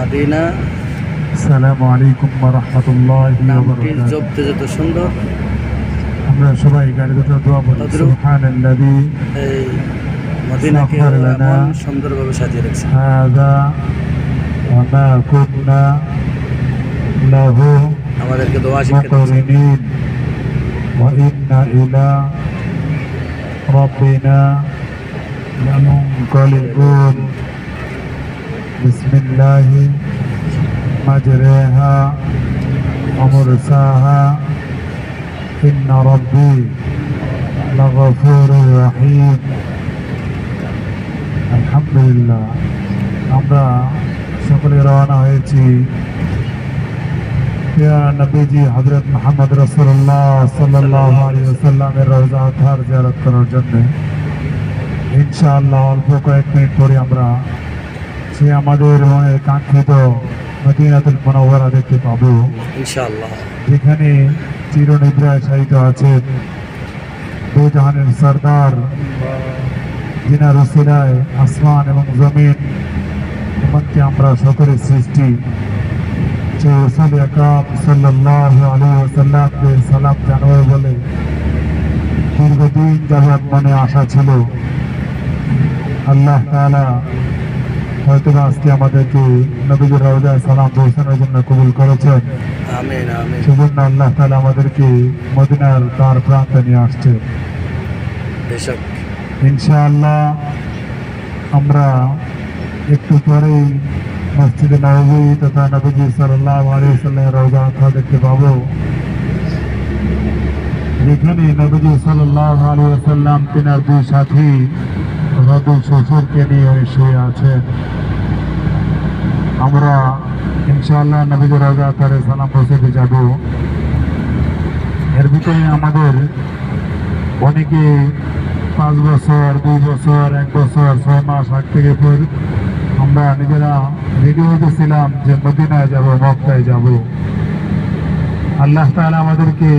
মাদিনা। আসসালামু আলাইকুম রহমতুল্লাহ নামটি জপতে যত সুন্দর। আমরা সবাই গাড়ি দুটো দোয়া বলি। সুবহানাল্লাযী এই মদিনাকে সুন্দরভাবে সাজিয়ে রেখেছে। হাযা ওয়া কুন্না লাহু আমাদেরকে দোয়া শিক্ষা দিচ্ছে ওয়া ইন্না ইলা রাব্বিনা লামুনকালিবুন। বিসমিল্লাহি, মাজরাহা ওয়া মুরসাহা ইন্না রাব্বি লাগফুরুর রহিম। আলহামদুলিল্লাহ, আমরা সকলে রওনা হয়েছি। নবীজি হযরত মুহাম্মদ রাসূলুল্লাহ সাল্লাল্লাহু আলাইহি ওয়াসাল্লামের রওজা আতহার জিয়ারত করার জন্য। ইনশাআল্লাহ অল্প কয়েক মিনিট পরে আমরা সে আমাদের মনে কাঙ্ক্ষিত মদিনাতুল মুনাওয়ারা দেখতে পাবো। ইনশাআল্লাহ। যেখানে চিরনিদ্রায় শায়িত আছেন দু জাহানের সর্দার যিনার রসিলায় আসমান এবং জমিন এমনকি আমরা সকলের সৃষ্টি। যে রসুল আকাম সাল্লাহ আলী ওসাল্লামকে সালাম জানাবে বলে দীর্ঘদিন যাবৎ মনে আশা ছিল। আল্লাহ তাআলা হয়তো আজকে আমাদেরকে নবীজুর রওজায় সালাম পৌঁছানোর জন্য কবুল করেছেন। সেজন্য আল্লাহ তাআলা আমাদেরকে মদিনার তার প্রান্তে নিয়ে আসছে। ইনশাআল্লাহ আমরা একটু পরেই মসজিদে নবী তথা নবীজি সাল্লাল্লাহু আলাইহি সাল্লামের রওজা দেখতে পাবো। যেখানে নবীজি সাল্লাল্লাহু আলাইহি সাল্লাম তিনার দুই সাথী রবি শ্বশুরকে নিয়ে শুয়ে আছেন। আমরা ইনশাআল্লাহ নবীজি রওজা আথারে সালাম পৌঁছতে যাব। এর ভিতরে আমাদের অনেকে পাঁচ বছর, দুই বছর, এক বছর, ছয় মাস আগ থেকে পর আমরা নিজেরা রেডি হতেছিলাম যে মদিনায় যাব, মক্কায় যাব। আল্লাহ তাআলা আমাদেরকে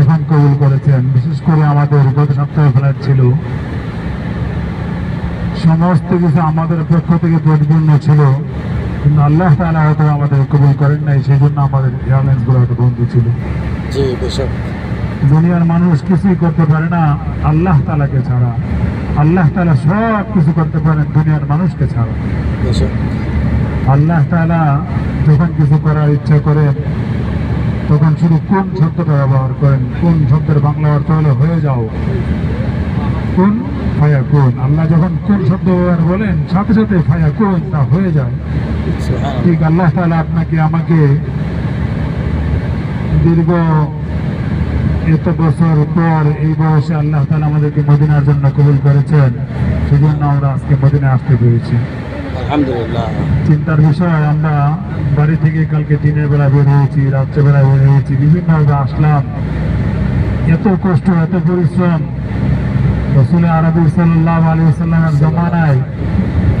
এখন কবুল করেছেন। বিশেষ করে আমাদের গত সপ্তাহে ফ্লাইট ছিল। সমস্ত কিছু আমাদের পক্ষ থেকে পরিপূর্ণ ছিল। কিন্তু আল্লাহ তাআলা হয়তো আমাদের কবুল করেন নাই সেই জন্য আমাদের এয়ারলাইন্সগুলো হয়তো বন্ধ ছিল। জি দুনিয়ার মানুষ কিছুই করতে পারে না আল্লাহ তালাকে ছাড়া। আল্লাহ তালা সব কিছু করতে পারেন দুনিয়ার মানুষকে ছাড়া। আল্লাহ তালা যখন কিছু করার ইচ্ছা করেন তখন শুধু কোন শব্দটা ব্যবহার করেন কোন শব্দের বাংলা অর্থ হলে হয়ে যাও কোন ফায়া কোন আল্লাহ যখন কোন শব্দ ব্যবহার বলেন সাথে সাথে ফায়া কোন তা হয়ে যায়। ঠিক আল্লাহ তালা আপনাকে আমাকে দীর্ঘ এত বছর পর এই বয়সে আল্লাহ তালা আমাদেরকে মদিনার জন্য কবুল করেছেন সেজন্য আমরা আজকে মদিনায় আসতে পেরেছি। আলহামদুলিল্লাহ। চিন্তার বিষয় আমরা বাড়ি থেকে কালকে দিনের বেলা বের হয়েছি রাত্রেবেলা বের হয়েছি বিভিন্নভাবে আসলাম। এত কষ্ট এত পরিশ্রম। রসুল আরবি সাল্লাহ আলী সাল্লামের জমানায়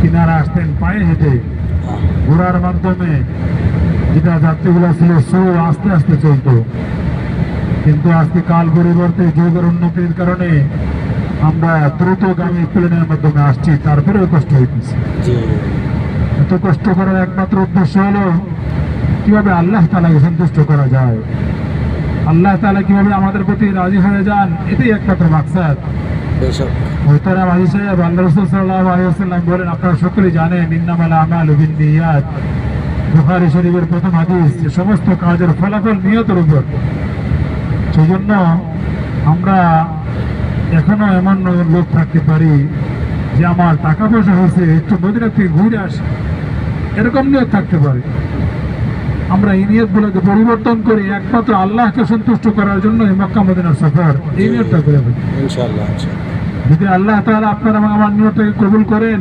কিনারা আসতেন পায়ে হেঁটে। ঘোড়ার মাধ্যমে যেটা যাত্রীগুলো ছিল সো আস্তে আস্তে চলতো। কিন্তু আজকে কাল পরিবর্তে যুগের উন্নতির কারণে আমরা দ্রুতগামী প্লেনের মাধ্যমে আসছি তারপরেও কষ্ট হইতেছে। এত কষ্ট করার একমাত্র উদ্দেশ্য হলো কীভাবে আল্লাহ তালাকে সন্তুষ্ট করা যায়? আল্লাহ তালা কীভাবে আমাদের প্রতি রাজি হয়ে যান? এটাই একমাত্র মাকসাদ। মোহতারাম আজি সাহেব আল্লাহ রসুল সাল্লাহ আলিয়াল্লাম বলেন আপনারা সকলেই জানেন ইন্নামালা আমাল বিন্দিয়াত বুখারী শরীফের প্রথম হাদিস যে সমস্ত কাজের ফলাফল নিয়তের উপর। সেই জন্য আমরা এখনও এমন লোক থাকতে পারি যে আমার টাকা পয়সা হয়েছে একটু মদিনা থেকে ঘুরে আসে। এরকম নিয়ত থাকতে পারে। আমরা এই নিয়তগুলোকে পরিবর্তন করে একমাত্র আল্লাহকে সন্তুষ্ট করার জন্য এই মক্কা মদিনার সফর এই নিয়তটা করে ইনশাআল্লাহ। যদি আল্লাহ তাহলে আপনার আমার নিয়তটাকে কবুল করেন,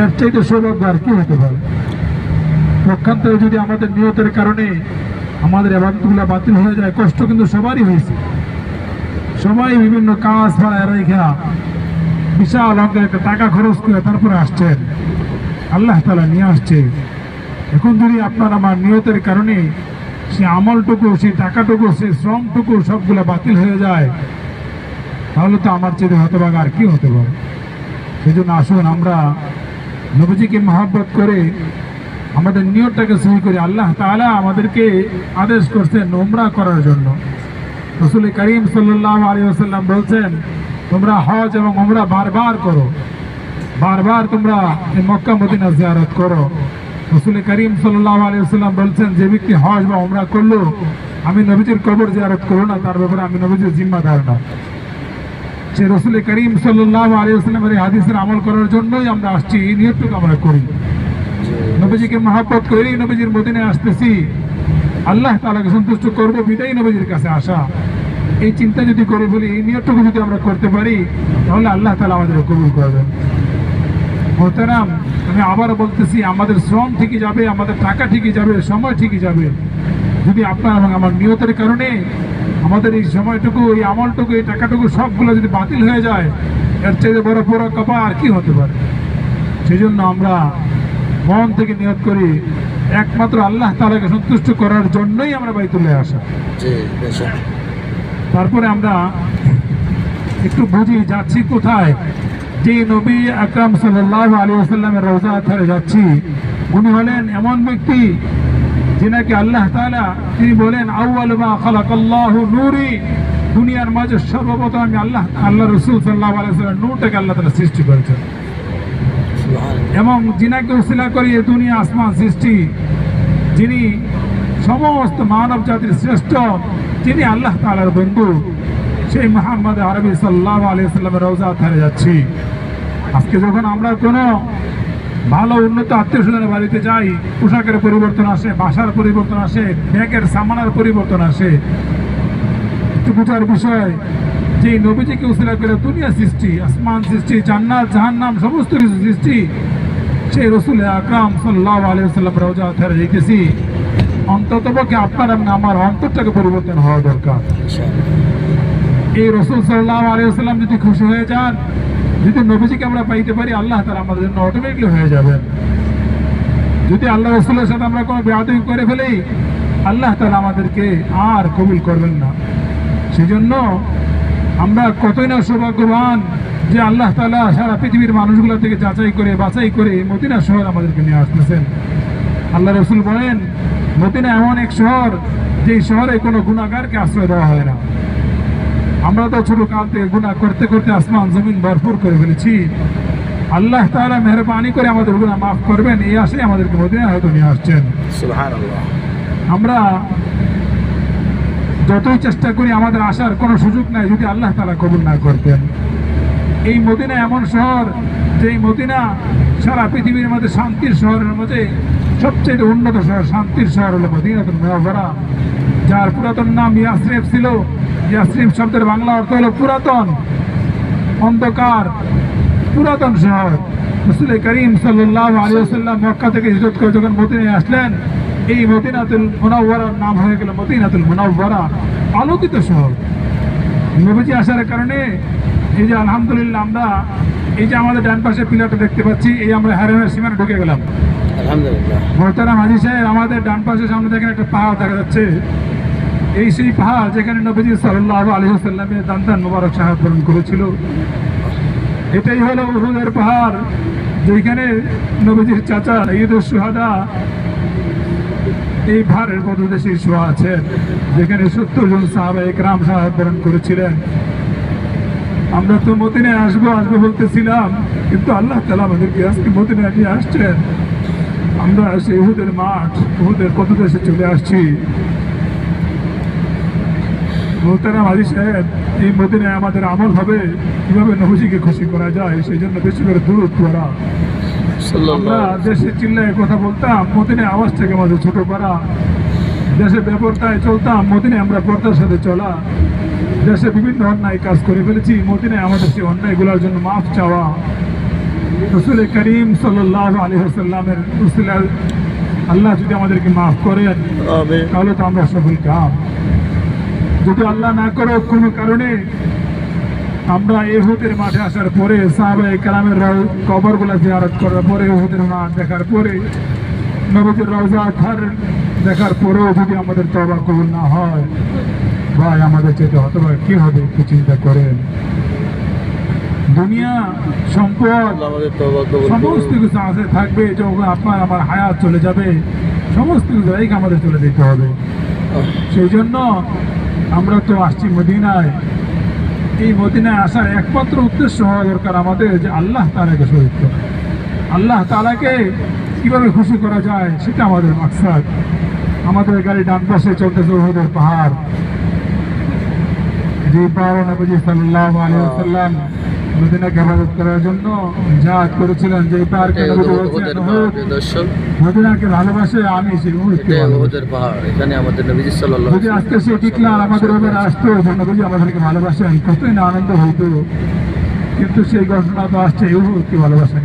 এর চাইতে সৌভাগ্য আর কি হতে পারে? পক্ষান্তরে যদি আমাদের নিয়তের কারণে আমাদের এবাদতগুলো বাতিল হয়ে যায়, কষ্ট কিন্তু সবারই হয়েছে সবাই বিভিন্ন কাজ ফাড়ায় রেখা বিশাল অঙ্কের একটা টাকা খরচ করে তারপরে আসছেন। আল্লাহ তালা নিয়ে আসছে। এখন যদি আপনার আমার নিয়তের কারণে সে আমলটুকু সেই টাকাটুকু সেই শ্রমটুকু সবগুলো বাতিল হয়ে যায় তাহলে তো আমার চেয়ে হতভাগ আর কি হতে পারে? সেই জন্য আসুন, আমরা নবীজিকে মহাব্বত করে আমাদের নিয়তটাকে সহি করি আল্লাহ তাআলা আমাদেরকে আদেশ করছেন নোমরা করার জন্য। রসুল করিম সাল্লাল্লাহু আলাইহি ওয়াসাল্লাম বলছেন, তোমরা হজ এবং উমরা বারবার করো। বারবার তোমরা মক্কা, মদিনা জিয়ারত করো। রসুল করিম সাল্লাল্লাহু আলাইহি ওয়াসাল্লাম বলছেন, যে ব্যক্তি হজ বা ওমরা করল, আমি নবীজির কবর জিয়ারত করো না, তার ব্যাপারে আমি নবীজির জিম্মাদার না। সে রসুল করিম সাল্লাল্লাহু আলাইহি ওয়াসাল্লামের এই হাদিসের আমল করার জন্যই আমরা আসছি, এই নিয়তটুকু আমরা করি। নবীজিকে মহাব্বত করেই নবীজির মদিনে আসতেছি। আল্লাহ তালাকে সন্তুষ্ট করব, বিদায় নবীজির কাছে আসা। এই চিন্তা যদি করে বলি, এই নিয়তটুকু যদি আমরা করতে পারি, তাহলে আল্লাহ তালা আমাদের কবুল করবেন। মোহতারাম, আমি আবার বলতেছি, আমাদের শ্রম ঠিকই যাবে, আমাদের টাকা ঠিকই যাবে, সময় ঠিকই যাবে। যদি আপনার এবং আমার নিয়তের কারণে আমাদের এই সময়টুকু এই আমলটুকু এই টাকাটুকু সবগুলো যদি বাতিল হয়ে যায় এর চেয়ে বড় বড় কপা আর কি হতে পারে? সেই জন্য আমরা মন থেকে নিয়ত করি একমাত্র আল্লাহ তালাকে সন্তুষ্ট করার জন্যই আমরা বাইতুল্লাহ আসা। তারপরে আমরা একটু বুঝি যাচ্ছি কোথায়। যে নবী আকরাম সাল্লাহ আলী আসাল্লামের রোজা ধারে যাচ্ছি উনি হলেন এমন ব্যক্তি যিনাকে আল্লাহ তাআলা তিনি বলেন আউয়াল মা খালাকাল্লাহু নূরি। দুনিয়ার মাঝে সর্বপ্রথম আমি আল্লাহ আল্লাহ রসুল সাল্লাহ আলাইসাল্লাম নূরটাকে আল্লাহ তাআলা সৃষ্টি করেছেন। এবং যিনাকে উসিলা করি এ দুনিয়া আসমান সৃষ্টি যিনি সমস্ত মানব জাতির শ্রেষ্ঠ তিনি আল্লাহ তাআলার বন্ধু। সেই মোহাম্মদ আরবি সাল্লাহ আলিয়াল্লামের রোজা ধারে যাচ্ছি। আজকে যখন আমরা কোনো ভালো উন্নত আত্মীয় স্বজনের বাড়িতে যাই পোশাকের পরিবর্তন আসে বাসার পরিবর্তন আসে ব্যাগের সামানার পরিবর্তন আসে। বোঝার বিষয় যে নবীজিকে উসিলা করে দুনিয়া সৃষ্টি আসমান সৃষ্টি জান্নাত জাহান্নাম সমস্ত কিছু সৃষ্টি সেই রসুল আকরাম সাল্লাহ আলিয়াল্লাম রোজা ধারে যেতেছি অন্তত পক্ষে আপনার এবং আমার অন্তরটাকে পরিবর্তন হওয়া দরকার। এই রসুল সাল্লাহ আলিয়াল্লাম যদি খুশি হয়ে যান যদি নবীজিকে আমরা পাইতে পারি, আল্লাহ তারা আমাদের জন্য অটোমেটিকলি হয়ে যাবেন যদি আল্লাহ রসুলের সাথে আমরা কোনো বেয়াদবি করে ফেলি, আল্লাহ তালা আমাদেরকে আর কবুল করবেন না। সেই জন্য আমরা কতই না সৌভাগ্যবান যে আল্লাহ তালা সারা পৃথিবীর মানুষগুলো থেকে যাচাই করে, বাছাই করে মদিনা শহর আমাদেরকে নিয়ে আসতেছেন। আল্লাহ রসুল বলেন, মদিনা এমন এক শহর যে শহরে কোনো গুণাগারকে আশ্রয় দেওয়া হয় না। আমরা তো ছোট কাল থেকে গুণা করতে করতে আসমান জমিন ভরপুর করে ফেলেছি। আল্লাহ তাআলা মেহরবানি করে আমাদের গুণা মাফ করবেন এই আশায় আমাদেরকে মদিনা হয়তো নিয়ে আসছেন। আমরা যতই চেষ্টা করি আমাদের আসার কোনো সুযোগ নাই যদি আল্লাহ তাআলা কবুল না করতেন। এই মদিনা এমন শহর যে এই মদিনা সারা পৃথিবীর মধ্যে শান্তির শহরের মধ্যে সবচেয়ে উন্নত শহর শান্তির শহর হলো মদিনাতুল মুনাওয়ারা যার পুরাতন নাম ইয়াসরিফ ছিল। ইয়াসরিফ শব্দের বাংলা অর্থ হলো পুরাতন অন্ধকার পুরাতন শহর। রসুল করিম সাল্লাহ আলিয়াল্লাম মক্কা থেকে হিজরত করে যখন মদিনায় আসলেন এই মদিনাতুল মুনাওয়ারার নাম হয়ে গেল মদিনাতুল মুনাওয়ারা আলোকিত শহর। নবীজি আসার কারণে এই যে আলহামদুলিল্লাহ আমরা এই যে আমাদের ডান পাশে পিলারটা দেখতে পাচ্ছি এই আমরা হারেমের সীমানা ঢুকে গেলাম। আলহামদুলিল্লাহ। মোহতারাম হাজি সাহেব আমাদের ডান পাশে সামনে দেখেন একটা পাহাড় দেখা যাচ্ছে। এই সেই পাহাড় যেখানে নবীজি সাল্লাহ আলী সাল্লামের দান্তান মুবারক সাহেব বরণ করেছিল, এটাই হলো উহুদের পাহাড়, যেখানে নবীজির চাচা ঈদুল সুহাদা এই ভারের পদদেশে শোয়া আছেন, যেখানে সত্তর জন সাহাবা একরাম সাহেব বরণ করেছিলেন। আমরা তো মতিনে আসব আসব বলতেছিলাম, কিন্তু আল্লাহ তালা আমাদেরকে আজকে মতিনে আসছেন। আমরা সেই উহুদের মাঠ, উহুদের পদদেশে চলে আসছি। মোহতারাম আলী সাহেব এই মদিনায় আমাদের আমল হবে কীভাবে নবজিকে খুশি করা যায় সেই জন্য বেশি করে দূরত করা। আমরা দেশে চিল্লায় কথা বলতাম মদিনায় আওয়াজ থেকে আমাদের ছোট করা। দেশে বেপরতায় চলতাম মদিনায় আমরা পর্দার সাথে চলা। দেশে বিভিন্ন অন্যায় কাজ করে ফেলেছি মদিনায় আমাদের সেই অন্যায়গুলোর জন্য মাফ চাওয়া। রসুল করিম সাল্লাহ আলী হাসাল্লামের রসুলের আল্লাহ যদি আমাদেরকে মাফ করেন তাহলে তো আমরা সফল কাম। যদি আল্লাহ না করো কোনো কারণে আমরা এহুদের মাঠে আসার পরে সাহাবাই কালামের রাউ কবরগুলো জিয়ারত করার পরে এহুদের মাঠ দেখার পরে নবীদের রওজা থার দেখার পরেও যদি আমাদের তবা কবুল না হয় ভাই আমাদের যেতে হতে পারে কি হবে একটু চিন্তা করেন। দুনিয়া সম্পদ সমস্ত কিছু আছে থাকবে যখন আপনার আমার হায়াত চলে যাবে সমস্ত কিছু আমাদের চলে যেতে হবে। সেই জন্য আমরা তো আসছি মদিনায়। এই মদিনায় আসার একমাত্র উদ্দেশ্য হওয়া দরকার আমাদের যে আল্লাহ তালাকে শহীদ করা। আল্লাহ তালাকে কীভাবে খুশি করা যায় সেটা আমাদের মাকসাদ। আমাদের গাড়ি ডান পাশে চলতেছে ওদের পাহাড়। যে পাহাড় নবজি সাল্লাহ আলী সাল্লাম মদিনাকে হেফাজত করার জন্য জাহাজ করেছিলেন যে পাহাড়কে ওদের- বলছেন ওদের "উহুদ, পাহাড়, মদিনাকে ভালোবাসে আমি। ওদের পাহাড় এখানে আমাদের নবীজি সাল্লাল্লাহু যদি আজকে সে ডিক্লার আমাদের ওদের আসতো যে নবীজি আমাদেরকে ভালোবাসেন কতই না আনন্দ হইতো। কিন্তু সেই ঘটনা তো আসছে ইহুদকে ভালোবাসেন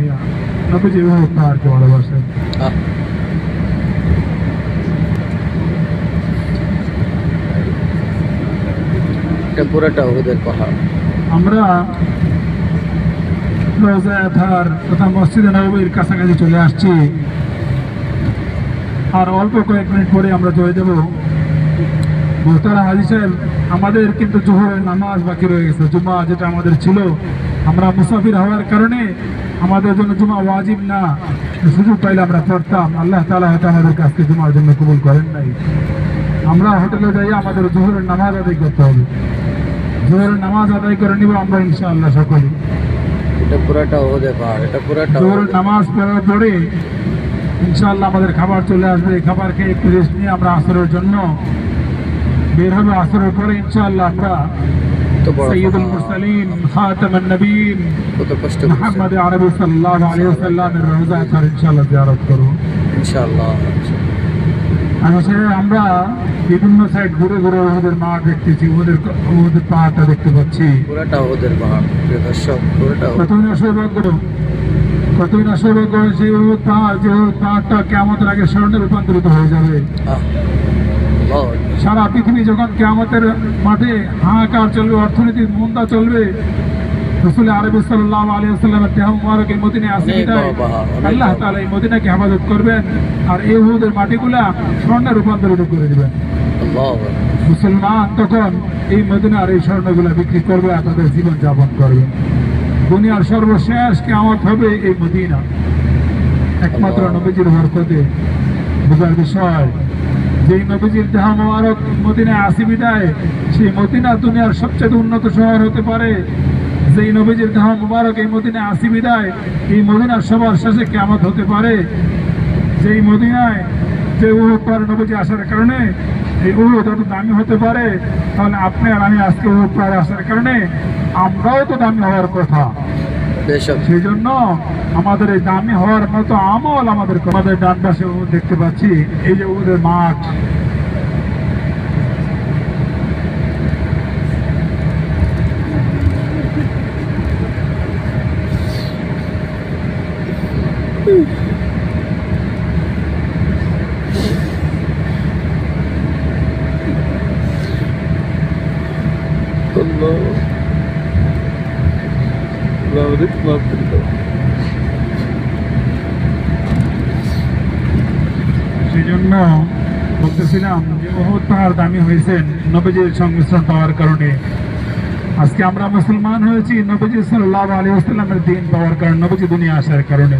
নবীজি ইহুদ পাহাড়কে ভালোবাসেন। এটা পুরোটা ওদের পাহাড়। আমরা রোজা থার তথা মসজিদে নবীর কাছাকাছি চলে আসছি। আর অল্প কয়েক মিনিট পরে আমরা চলে যাব মোহতারা হাজি সাহেব, আমাদের কিন্তু জোহরের নামাজ বাকি রয়ে গেছে, জুমা যেটা আমাদের ছিল। আমরা মুসাফির হওয়ার কারণে আমাদের জন্য জুমা ওয়াজিব না, সুযোগ পাইলে আমরা পড়তাম। আল্লাহ তালা হয়তো আমাদের কাছকে জুমার জন্য কবুল করেন নাই। আমরা হোটেলে যাই, আমাদের জোহরের নামাজ আদায় করতে হবে। জোহরের নামাজ আদায় করে নিব আমরা ইনশাআল্লাহ সকলে এটা পুরোটা ওদের পাহাড় এটা পুরোটা নামাজ পড়ার পরে ইনশাআল্লাহ আমাদের খাবার চলে আসবে এই খাবার খেয়ে একটু রেস্ট নিয়ে আমরা আসরের জন্য বের হবে আসরের পরে ইনশাআল্লাহ আমরা আলাইহি ওয়াসাল্লামের রওজা তার ইনশাআল্লাহ জিয়ারত করব ইনশাআল্লাহ। সে আমরা বিভিন্ন সাইড ঘুরে ঘুরে ওদের মা দেখতেছি ওদের ওদের পাহাড়টা দেখতে পাচ্ছি। পুরোটা ওদের পাহাড় দর্শক পুরোটা। কতই না সৌভাগ্য কতই না সৌভাগ্য সেই পাহাড় যে পাহাড়টা কেমতের আগে স্মরণে রূপান্তরিত হয়ে যাবে। সারা পৃথিবী যখন কেমতের মাঠে হাহাকার চলবে অর্থনীতির মন্দা চলবে রসুল আরবি সাল্লাহ দেহ বিদায়। আল্লাহ। তাআলা এই মদিনাকে হেফাজত করবেন আর এই উহুদের মাটিগুলা স্বর্ণে রূপান্তরিত করে দিবেন। মুসলমান তখন এই মদিনার এই স্বর্ণগুলা বিক্রি করবে আর তাদের জীবন যাপন করবে। দুনিয়ার সর্বশেষ কেমত হবে এই মদিনা। একমাত্র নবীজির বরকতে। বোঝার বিষয় যেই নবীজির দেহ মোবারক মদিনায় আসি বিদায় সেই মদিনা দুনিয়ার সবচেয়ে উন্নত শহর হতে পারে। যেই নবীজির দেহ মোবারক এই মদিনায় আসি বিদায় এই মদিনার সবার শেষে কেমত হতে পারে। যেই মদিনায় যে উহুদ পাহাড়ে নবীজি আসার কারণে এই উহুদ এত দামি হতে পারে তাহলে আপনি আর আমি আজকে উহুদ পাহাড়ে আসার কারণে আমরাও তো দামি হওয়ার কথা। সেই জন্য আমাদের এই দামি হওয়ার মতো আমল আমাদের আমাদের ডান পাশে দেখতে পাচ্ছি। এই যে উহুদের মাঠ সেই জন্য বলতেছিলাম যে পাহাড় দামি হয়েছেন নবীজির সংমিশ্রণ পাওয়ার কারণে। আজকে আমরা মুসলমান হয়েছি নবীজি সাল্লাহ আলী আসসালামের দিন পাওয়ার কারণে নবীজি দুনিয়া আসার কারণে।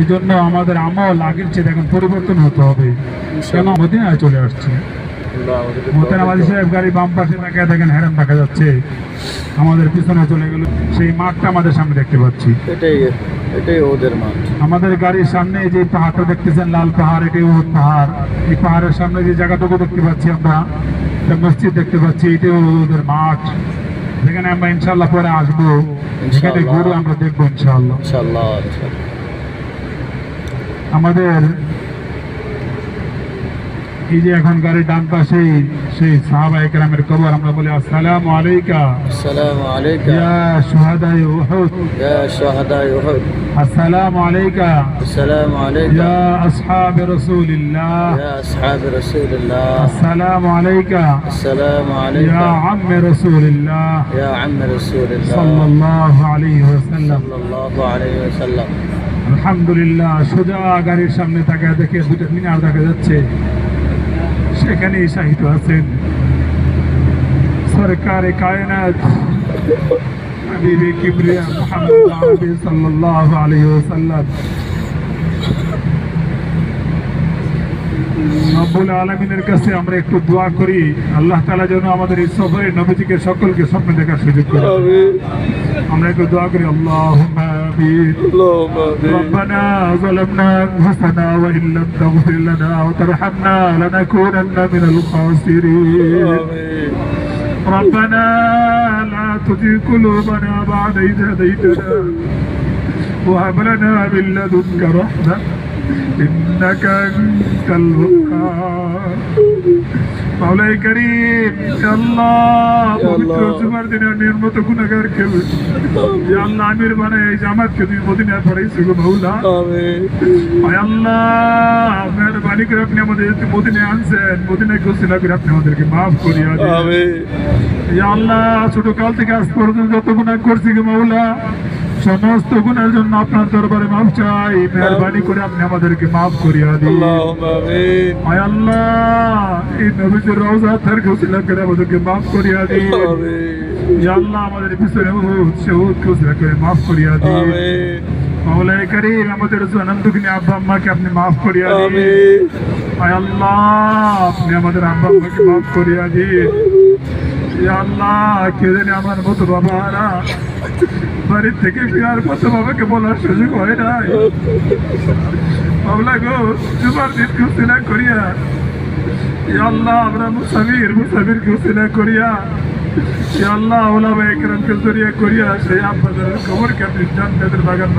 এই জন্য আমাদের আমল আগের চেয়ে এখন পরিবর্তন হতে হবে। কেন? মদিনায় চলে আসছে। সাহেব গাড়ি বাম পাশে তাকায় দেখেন হেরান দেখা যাচ্ছে। আমাদের পিছনে চলে গেল। সেই মাঠটা আমাদের সামনে দেখতে পাচ্ছি। এটাই এটাই ওদের মাঠ। আমাদের গাড়ির সামনে যে পাহাড়টা দেখতেছেন লাল পাহাড় এটাই পাহাড়। এই পাহাড়ের সামনে যে জায়গাটুকু দেখতে পাচ্ছি আমরা মসজিদ দেখতে পাচ্ছি এটাই ওদের মাঠ। যেখানে আমরা ইনশাল্লাহ পরে আসব। সেখানে। ঘুরে আমরা দেখব ইনশাল্লাহ। আমাদের এই যে এখন গাড়ির ডান পাশে সেই সাহাবা একরামের কবর আমরা বলি আসসালামু আলাইকা। আসসালামু আলাইকা। ইয়া শুহাদাই উহুদ। ইয়া শুহাদাই উহুদ। আসসালামু আলাইকা। আসসালামু আলাইকা। ইয়া আসহাব রাসূলিল্লাহ। ইয়া আসহাব রাসূলিল্লাহ। আসসালামু আলাইকা। আসসালামু আলাইকা। ইয়া আম রাসূলিল্লাহ। ইয়া আম রাসূলিল্লাহ। সাল্লাল্লাহু আলাইহি ওয়াসাল্লাম। সাল্লাল্লাহু আলাইহি ওয়াসাল্লাম। আলহামদুলিল্লাহ, সোজা গাড়ির সামনে তাকে দেখে দুটো মিনার দেখা যাচ্ছে। সেখানেই শাহিদ আছেন সরকার কায়নাত। হাবিবে কিবরিয়া মুহাম্মদ সাল্লাল্লাহু আলাইহি ওয়াসাল্লাম। রব্বুল আলমিনের কাছে আমরা একটু দোয়া করি আল্লাহ তালা যেন আমাদের এই সফরে নবীজিকে সকলকে স্বপ্ন দেখার সুযোগ করে آمين আমরা একটু দোয়া করি আল্লাহ اللهم آمين ربنا ظلمنا انفسنا وان لم تغفر لنا وترحمنا لنكونن من الخاسرين آمين ربنا لا تزغ قلوبنا بعد إذ هديتنا وهب لنا من لدنك رحمة إنك أنت الوهاب مولاي كريم يا الله পবিত্র আল্লাহ। জুমার দিনে নির্মত গুণাগার খেলে ইয়া আল্লাহ আমির বানায় এই জামাতকে তুমি মদিনায় পড়াইছো গো মাওলা آمين আয় আল্লাহ মেহরবানি করে আপনি আমাদের মদিনায় আনছেন মদিনায় গোসিলা করে আপনি আমাদেরকে মাফ করিয়া দিন آمين ইয়া আল্লাহ ছোট কাল থেকে আজ পর্যন্ত যত গুণা করছি গো মাওলা সমস্ত গুণের জন্য আপনার দরবারে মাফ চাই। মেহরবানি করে আপনি আমাদেরকে মাফ করিয়া দিন। আল্লাহ এই নবীজির রোজা তার ঘোষণা করে আমাদেরকে মাফ করিয়া দিন। আল্লাহ আমাদের পিছনে সেহুদ ঘোষণা করে মাফ করিয়া দিন। মাওলায় করিম আমাদের জনম দুঃখিনী আব্বা আম্মাকে আপনি মাফ করিয়া দিন। আল্লাহ আপনি আমাদের আব্বা আম্মাকে মাফ করিয়া দিন। আল্লাহ কে আমার মতো বাবারা বাড়ির থেকে বিহার পথে বাবাকে বলার সুযোগ হয় নাই। বাবলা গো তোমার দিন না করিয়া। আল্লাহ আমরা মুসাফির মুসাফির ঘোষণা করিয়া। করিয়া সেই বাগান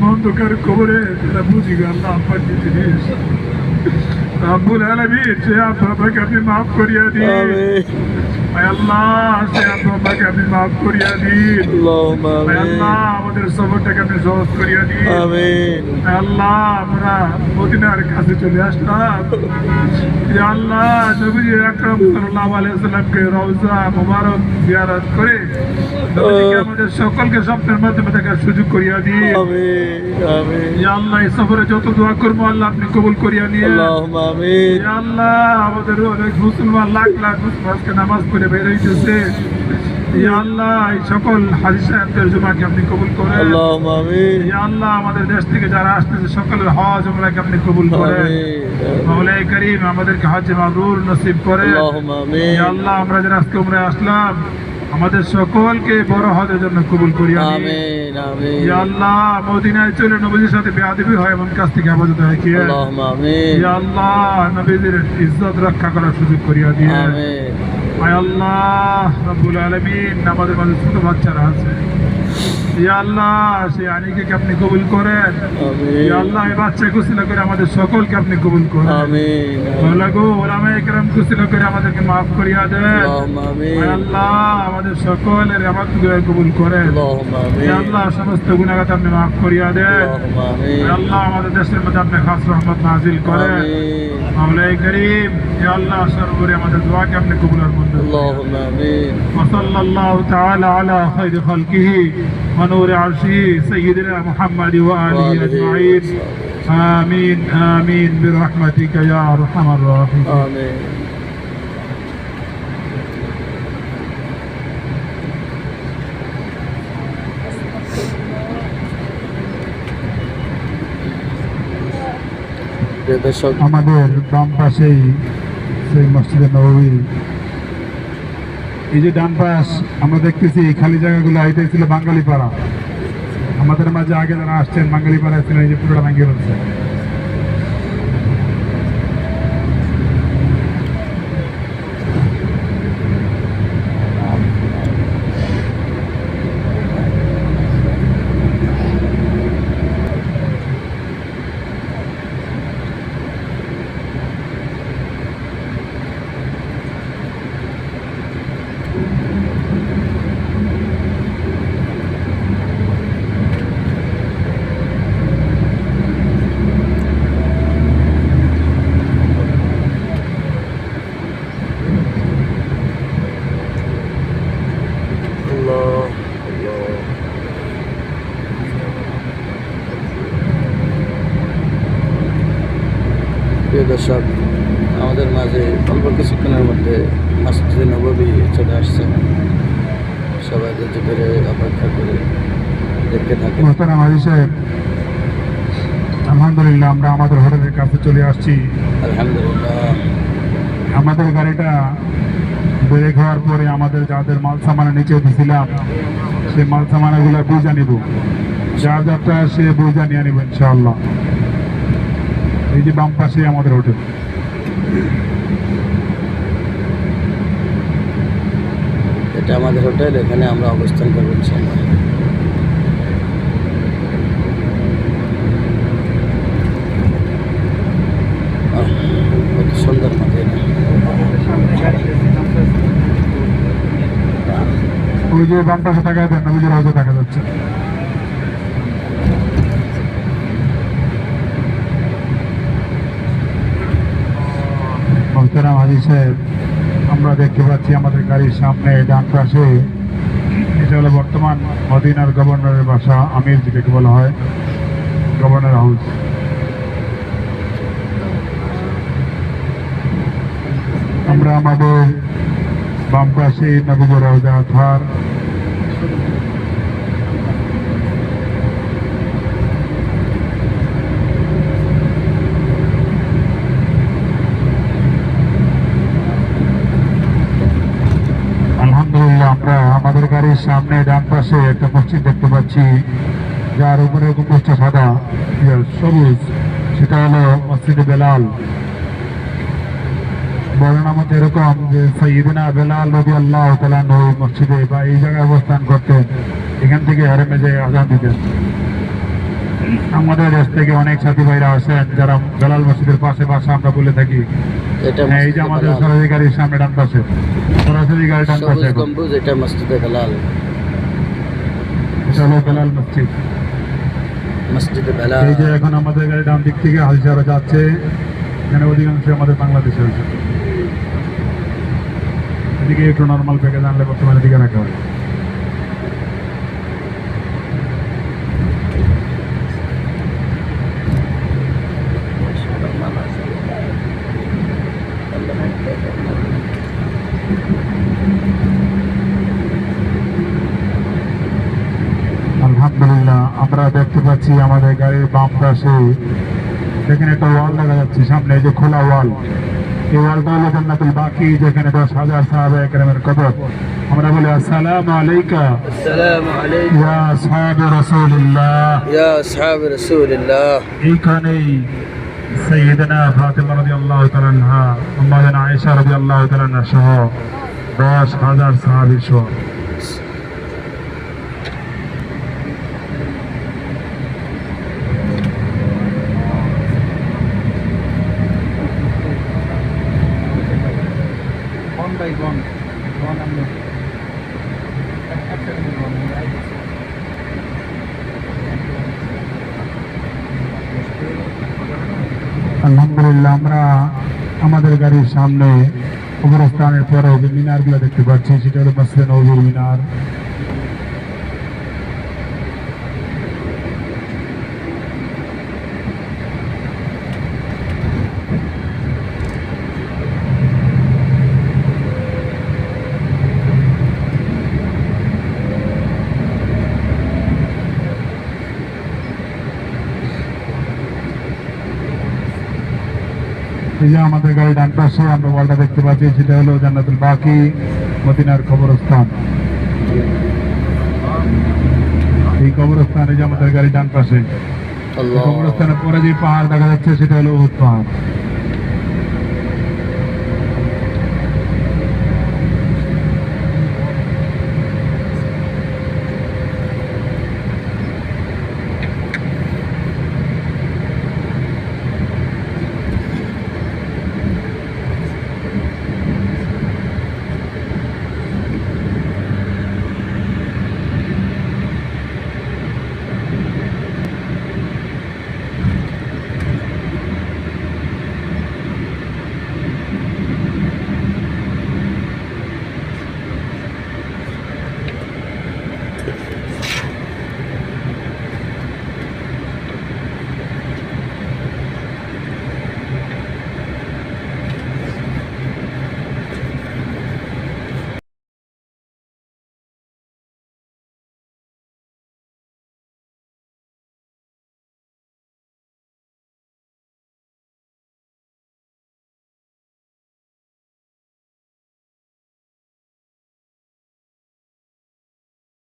মহন্তকার বুঝি আব্বুল আলমী সে আব্বাকে আপনি মাফ করিয়া দিয়ে মাফ করিয়া দিন। আল্লাহ আমাদের করে আমাদের সকলকে স্বপ্নের মাধ্যমে দেখার সুযোগ করিয়া দিন। আল্লাহ এই সফরে যত দোয়া করব আল্লাহ আপনি কবুল করিয়া নিয়ে আল্লাহ আমাদের অনেক মুসলমান লাখ লাখ মুসলমানকে নামাজ করে বের হইতেছে আমাদের সকলকে বড় হজের জন্য কবুল করি। আল্লাহ মদিনায় চলে নবীজির সাথে বেআবি হয় এমন কাছ থেকে হেফাজত কি আল্লাহ আমিন ইজ্জত রক্ষা করার সুযোগ করিয়া দিয়ে। আল্লাহ রব্বুল আলমিন আমাদের মাঝে ছোট বাচ্চারা আছে আল্লাহ সেই আনিকে আপনি কবুল করেন ইয়া آمين আল্লাহ এই বাচ্চা কুশিলা করে আমাদের সকলকে আপনি কবুল করেন آمين মৌলা গো ওলামা একরাম কুশিলা করে আমাদেরকে মাফ করিয়া দেন اللهم আয় آمين আল্লাহ আমাদের সকলের আমার কবুল করেন اللهم ইয়া آمين আল্লাহ সমস্ত গুণাগাত আপনি মাফ করিয়া দেন اللهم আয় آمين আল্লাহ আমাদের দেশের মধ্যে আপনি খাস রহমত নাজিল করেন آمين মাওলাই করিম ইয়া আল্লাহ সর্বোপরি আমাদের দোয়াকে আপনি কবুল আর মঞ্জুর করেন। اللهم آمين وصلى الله تعالى على خير خلقه ونور عرشه سيدنا محمد وآله وآله أجمعين آمين آمين برحمتك يا أرحم الراحمين آمين প্রিয় দর্শক আমাদের ডান পাশেই সেই মসজিদে নবী এই যে ডান পাশ, আমরা দেখতেছি খালি জায়গাগুলো আইতে ছিল বাঙালি পাড়া আমাদের মাঝে আগে যারা আসছেন বাঙালি পাড়া ছিল, এই যে পুরোটা ভাঙিয়ে ফেলছে। দর্শক আমাদের মাঝে অল্প কিছুক্ষণের মধ্যে মসজিদে নবী চলে আসছে। সবাই ধৈর্য ধরে অপেক্ষা করে দেখতে থাকে সাহেব আলহামদুলিল্লাহ আমরা আমাদের হোটেলের কাছে চলে আসছি। আলহামদুলিল্লাহ। আমাদের গাড়িটা ব্রেক হওয়ার পরে আমাদের যাদের মাল সামানা নিচে দিছিলাম সেই মাল সামানাগুলো বুঝা নিব। যা যাত্রা সে বুঝা নিয়ে নিব ইনশাআল্লাহ। এই যে বাম পাশে আমাদের হোটেল। এটা আমাদের হোটেল এখানে আমরা অবস্থান করব সুন্দর ওই যে বাম পাশে টাকা দেন নবীজির হয়তো দেখা যাচ্ছে। মোহতারাম হাজি সাহেব, আমরা দেখতে পাচ্ছি আমাদের গাড়ির সামনে ডান পাশে, এটা হলো বর্তমান মদিনার গভর্নরের বাসা, আমির যেটাকে বলা হয়, গভর্নর হাউস। আমরা আমাদের বাম পাশে নবীর রওজা থার আলহামদুলিল্লাহ আমরা গাড়ির সামনে ডান পাশে একটা মসজিদ দেখতে পাচ্ছি। যার উপরে গম্বুজটা সাদা সবুজ, সেটা হলো মসজিদে বেলাল। বর্ণনা এরকম যে সঈদিনা বেলাল আল্লাহ মসজিদে বা এই জায়গায় অবস্থান করতেন, এখান থেকে হারেমে যে আজান দিতেন। আমাদের দেশ থেকে অনেক সাথী ভাইরা আসেন, যারা বেলাল মসজিদের পাশে বাসা আমরা বলে থাকি। এটা হ্যাঁ, এই যে আমাদের সরাসরি গাড়ির সামনে ডান পাশে। সরাসরি গাড়ি ডান পাশে এখন। গম্বুজ এটা মসজিদে বেলাল এটা বেলাল মসজিদ। মসজিদে বেলাল এই যে এখন আমাদের গাড়ি ডান দিক থেকে হালসারা যাচ্ছে এখানে অধিকাংশ আমাদের বাংলাদেশে হয়েছে এদিকে একটু নর্মাল প্যাকেজ আনলে বর্তমানে দিকে রাখা হয় আলহামদুলিল্লাহ আমরা দেখছি আমাদের গাড়ির বাম পাশে। সেখানে একটা ওয়াল দেখা যাচ্ছে সামনে যে খোলা ওয়াল। এই ওয়ালটা হলো জান্নাতুল বাকি যেখানে দশ হাজার সাহাবে একরামের কবর। আমরা বলি আসসালাম আলাইকা। আসসালাম আলাইকা ইয়া সাহাব রাসূলুল্লাহ। ইয়া সাহাব রাসূলুল্লাহ। এইখানেই সাইয়েদনা ফাতেমা রাদিয়াল্লাহু তাআলা আনহা আম্মা আয়েশা রাদিয়াল্লাহু তাআলা সহ দশ হাজার সাহাবী সহ আলহামদুলিল্লাহ আমরা আমাদের গাড়ির সামনে কবরস্থানের পরে যে মিনারগুলো দেখতে পাচ্ছি, সেটা হলো মসজিদ নবীর মিনার। এই যে আমাদের গাড়ি ডান পাশে আমরা ওয়ালটা দেখতে পাচ্ছি সেটা হলো জান্নাতুল বাকি মদিনার কবরস্থান। এই কবরস্থানে এই যে আমাদের গাড়ি ডান পাশে কবরস্থানের পরে যে পাহাড় দেখা যাচ্ছে সেটা হলো পাহাড়।